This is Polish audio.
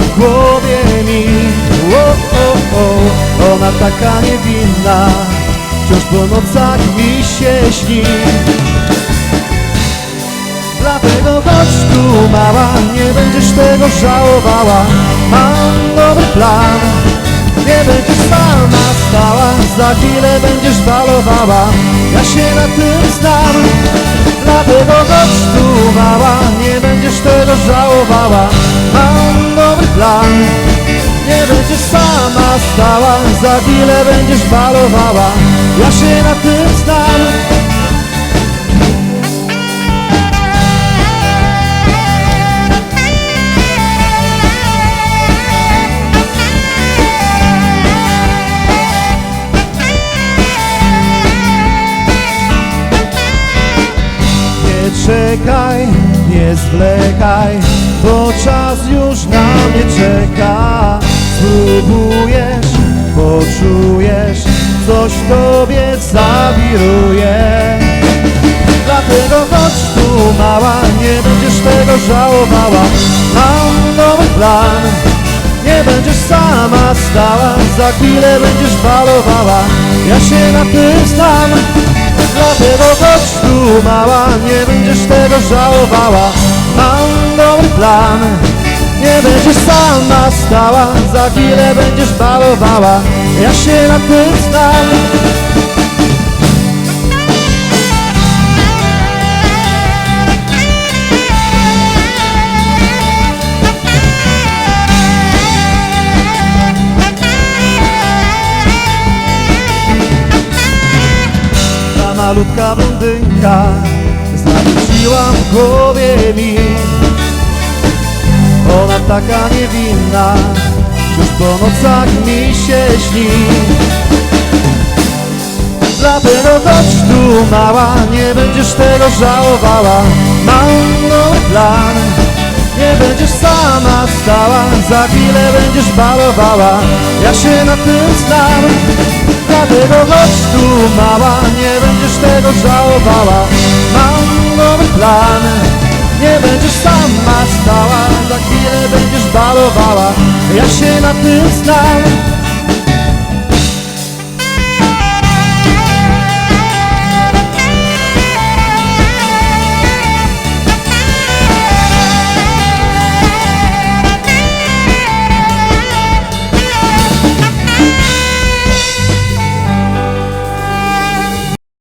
w głowie mi. O, o, o, Ona taka niewinna Wciąż po nocach mi się śni. Dlatego chodź tu mała Nie będziesz tego żałowała. Mam dobry plan. Nie będziesz sama stała Za chwilę będziesz balowała Ja się na tym znam. Dlatego chodź tu mała Nie będziesz tego żałowała. Mam dobry plan. Nie będziesz sama stała Za chwilę będziesz balowała Ja się na tym znam. Nie czekaj, nie zwlekaj, bo czas już na mnie czeka. Spróbujesz, poczujesz, coś w tobie zawiruje. Dlatego chodź tu mała, nie będziesz tego żałowała. Mam nowy plan, nie będziesz sama stała, za chwilę będziesz balowała. Ja się na tym znam. Dlatego chodź tu mała, nie będziesz tego żałowała Mam plan. Nie będziesz sama stała Za chwilę będziesz balowała Ja się na tym znam. Ta malutka blondynka Zawróciła w głowie mi taka niewinna. Już po nocach mi się śni. Dlatego chodź tu mała Nie będziesz tego żałowała. Mam nowy plan Nie będziesz sama stała. Za chwilę będziesz balowała. Ja się na tym znam. Dlatego chodź tu mała Nie będziesz tego żałowała. Mam nowy plan Nie będziesz sama stała Balowała Ja się na tym znam